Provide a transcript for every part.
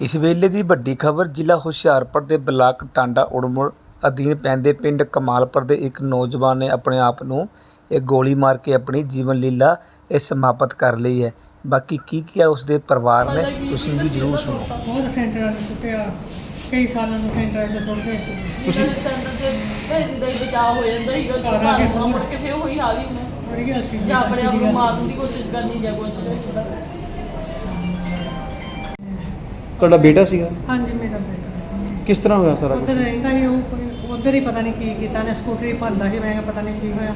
ਇਸ ਵੇਲੇ ਦੀ ਵੱਡੀ ਖਬਰ ਜ਼ਿਲ੍ਹਾ ਹੁਸ਼ਿਆਰਪੁਰ ਦੇ ਬਲਾਕ ਟਾਂਡਾ ਉੜਮੁੜ ਅਧੀਨ ਪੈਂਦੇ ਪਿੰਡ ਕਮਾਲਪੁਰ ਦੇ ਇੱਕ ਨੌਜਵਾਨ ਨੇ ਆਪਣੇ ਆਪ ਨੂੰ ਇਹ ਗੋਲੀ ਮਾਰ ਕੇ ਆਪਣੀ ਜੀਵਨ ਲੀਲਾ ਇਹ ਸਮਾਪਤ ਕਰ ਲਈ ਹੈ। ਬਾਕੀ ਕੀ ਕੀ ਹੈ ਉਸ ਦੇ ਪਰਿਵਾਰ ਨੇ ਤੁਸੀਂ ਵੀ ਜ਼ਰੂਰ ਸੁਣੋ। ਬਹੁਤ ਸੈਂਟਰਾਂ 'ਚ ਸੁੱਟਿਆ ਕਈ ਸਾਲਾਂ ਤੋਂ ਸੈਂਟਰਾਂ 'ਚ ਸੁੱਟਦੇ ਸੀ ਤੁਸੀਂ ਸੈਂਟਰ ਤੇ ਭੇਜੀ ਦਾ ਹੀ ਬਚਾਅ ਹੋ ਜਾਂਦਾ ਆ ਕੇ ਘਰ ਮੁੜ ਕੇ ਫੇਰ ਉਹੀ ਹਾਲ ਹੀ ਗੱਲ ਜਾਂ ਆਪਣੇ ਆਪ ਨੂੰ ਮਾਰਨ ਦੀ ਕੋਸ਼ਿਸ਼ ਕਰਨੀ ਜਾਂ ਕੁਛ। ਤੁਹਾਡਾ ਬੇਟਾ ਸੀਗਾ? ਹਾਂਜੀ ਮੇਰਾ ਬੇਟਾ ਸੀ। ਕਿਸ ਤਰ੍ਹਾਂ ਹੋਇਆ ਸਾਰਾ ਕੁਝ ਉਧਰ ਰਹਿੰਦਾ ਸੀ ਉਹ ਉੱਧਰ ਹੀ ਪਤਾ ਨਹੀਂ ਕੀ ਕੀਤਾ ਨੇ ਸਕੂਟਰੀ ਭੰਦਾ ਸੀ ਮੈਂ ਕਿਹਾ ਪਤਾ ਨਹੀਂ ਕੀ ਹੋਇਆ।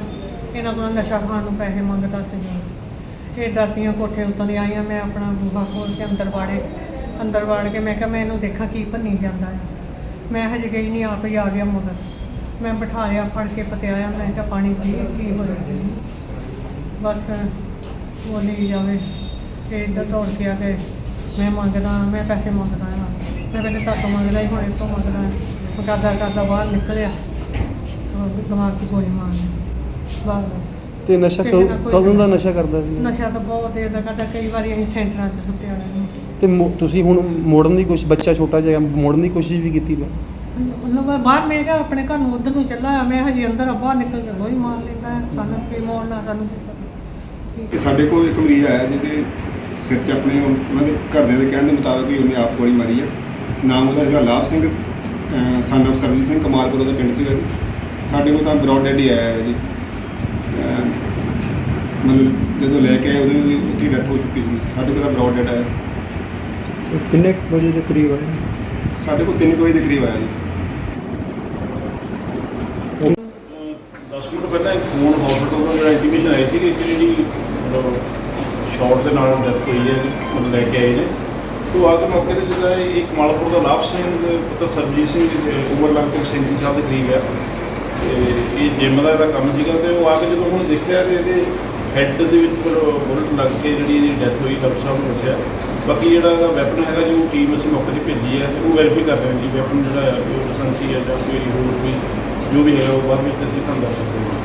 ਇਹਨਾਂ ਕੋਲੋਂ ਨਸ਼ਾ ਖਾਣ ਨੂੰ ਪੈਸੇ ਮੰਗਦਾ ਸੀ। ਇਹ ਡਰਦੀਆਂ ਕੋਠੇ ਉੱਤੋਂ ਦੀ ਆਈਆਂ ਮੈਂ ਆਪਣਾ ਬੂਹਾ ਖੋਲ ਕੇ ਅੰਦਰ ਵਾੜੇ ਅੰਦਰ ਵਾੜ ਕੇ ਮੈਂ ਕਿਹਾ ਮੈਂ ਇਹਨੂੰ ਦੇਖਾਂ ਕੀ ਭੰਨੀ ਜਾਂਦਾ ਹੈ। ਮੈਂ ਹਜੇ ਗਈ ਨਹੀਂ ਆਪ ਹੀ ਆ ਗਿਆ ਮਗਰ ਮੈਂ ਬਿਠਾਇਆ ਫੜ ਕੇ ਪਤਿਆਇਆ ਮੈਂ ਕਿਹਾ ਪਾਣੀ ਪੀ ਕੀ ਹੋਇਆ ਜੀ? ਬਸ ਬੋਲੀ ਜਾਵੇ ਤੇ ਇੱਧਰ ਦੌੜ ਕੇ ਆ ਕੇ ਮੈਂ ਮੰਗਦਾ ਮੈਂ ਪੈਸੇ ਮੰਗਦਾ ਹਾਂ। ਮੈਂ ਪਹਿਲੇ ਤਾਤੋਂ ਮੰਗਦਾ ਹੀ ਹੁਣ ਤੋਂ ਮੰਗਦਾ ਹਾਂ। ਉਹ ਕਰਦਾ ਕਰਦਾ ਬਾਹਰ ਨਿਕਲਿਆ। ਉਹ ਦਿਮਾਗ 'ਚ ਗੋਲੀ ਮਾਰ ਲਈ। ਬਸ ਬਸ। ਤੇ ਨਸ਼ਾ ਕਿਸੇ ਨਾਲ ਕਦੋਂ ਕੋਈ ਕਦੋਂ ਦਾ ਨਸ਼ਾ ਕਰਦਾ ਸੀ? ਨਸ਼ਾ ਤਾਂ ਬਹੁਤ ਦੇਰ ਦਾ ਕਰਦਾ ਕਈ ਵਾਰੀ ਅਸੀਂ ਸੈਂਟਰਾਂ 'ਚ ਸੁੱਟਿਆ ਰਹਿੰਦੇ ਤੇ ਮੋ- ਤੁਸੀਂ ਹੁਣ ਮੋੜਨ ਦੀ ਕੋਸ਼ਿਸ਼ ਬੱਚਾ ਛੋਟਾ ਜਿਹਾ ਮੋੜਨ ਦੀ ਕੋਸ਼ਿਸ਼ ਵੀ ਕੀਤੀ ਮੈਂ ਬਾਹਰ ਮੈਂ ਕਿਹਾ ਆਪਣੇ ਘਰ ਨੂੰ ਉਧਰ ਨੂੰ ਚੱਲਾ ਮੈਂ ਹਜੇ ਅੰਦਰ ਆ, ਬਾਹਰ ਨਿਕਲ ਕੇ ਗੋਲੀ ਮਾਰ ਲੈਂਦਾ। ਸਾਨੂੰ ਕੀ ਮੋੜਨਾ ਸਾਨੂੰ ਕੀ ਪਤਾ ਕਿ ਸਾਡੇ ਕੋਲ ਇੱਕ ਮਰੀਜ਼ ਆਇਆ ਜਿਹਦੇ ਸਿਰ 'ਚ ਆਪਣੇ ਉਹਨਾਂ ਦੇ ਘਰਦਿਆਂ ਦੇ ਕਹਿਣ ਦੇ ਮੁਤਾਬਕ ਵੀ ਉਹਨੇ ਆਪ ਗੋਲੀ ਮਾਰੀ ਹੈ ਨਾਮ ਉਹਦਾ ਹੈਗਾ ਲਾਭ ਸਿੰਘ ਸਨ of ਸਰਜੀਤ ਸਿੰਘ ਕਮਾਲਪੁਰ ਦਾ ਪਿੰਡ ਸੀਗਾ ਜੀ। ਸਾਡੇ ਕੋਲ ਤਾਂ ਬਰੋਡ ਡੈਡ ਹੀ ਆਇਆ ਹੈ ਜੀ। ਮਤਲਬ ਜਦੋਂ ਲੈ ਕੇ ਆਏ ਉਹਦੀ ਉਹਦੀ ਉੱਥੇ ਡੈਥ ਹੋ ਚੁੱਕੀ ਸੀ। ਸਾਡੇ ਕੋਲ ਤਾਂ ਬਰੋਡ ਡੈਡ ਆਇਆ। ਕਿੰਨੇ ਕੁ ਵਜੇ ਦੇ ਕਰੀਬ ਆਇਆ? ਸਾਡੇ ਕੋਲ 3 ਵਜੇ ਦੇ ਕਰੀਬ ਆਇਆ ਜੀ। 10 ਮਿੰਟ ਪਹਿਲਾਂ ਇੱਕ ਫੋਨ ਹਸਪੀਟਲ ਤੋਂ ਜਿਹੜਾ ਇੰਟੀਮੇਸ਼ਨ ਆਈ ਸੀ ਕਿ ਇੱਕ ਜਿਹੜੀ ਮਤਲਬ ਦੇ ਨਾਲ ਡੈਥ ਹੋਈ ਹੈ ਮਤਲਬ ਲੈ ਕੇ ਆਏ ਨੇ ਤੋਂ ਆ ਕੇ ਮੌਕੇ ਤੇ ਜਿਹੜਾ ਇਹ ਕਮਾਲਪੁਰ ਦਾ ਲਾਭ ਸਿੰਘ ਪੁੱਤਰ ਸਰਬਜੀਤ ਸਿੰਘ ਦੀ ਉਮਰ ਲਗਭਗ 37 ਸਾਲ ਦੇ ਕਰੀਬ ਹੈ। ਤੇ ਇਹ ਜਿੰਮ ਦਾ ਇਹਦਾ ਕੰਮ ਸੀਗਾ ਤੇ ਉਹ ਆ ਕੇ ਜਦੋਂ ਹੁਣ ਦੇਖਿਆ ਤੇ ਇਹਦੇ ਹੈੱਡ ਦੇ ਵਿੱਚ ਬੁਲਟ ਲੱਗ ਕੇ ਜਿਹੜੀ ਇਹਦੀ ਡੈਥ ਹੋਈ, ਡਾਕਟਰ ਸਾਹਿਬ ਨੇ ਦੱਸਿਆ। ਬਾਕੀ ਜਿਹੜਾ ਇਹਦਾ ਵੈਪਨ ਹੈਗਾ ਜੋ ਟੀਮ ਅਸੀਂ ਮੌਕੇ ਤੇ ਭੇਜੀ ਹੈ ਤੇ ਉਹ ਵੈਰੀਫਾਈ ਕਰ ਰਹੇ ਹਾਂ ਜੀ ਵੈਪਨ ਜਿਹੜਾ ਹੈ ਉਹ ਲਾਇਸੈਂਸੀ ਹੈ ਜਾਂ ਕੋਈ ਹੋਰ ਕੋਈ ਜੋ ਵੀ ਹੈਗਾ, ਉਹ ਬਾਅਦ ਵਿੱਚ ਅਸੀਂ ਤੁਹਾਨੂੰ ਦੱਸ ਸਕਦੇ ਹਾਂ।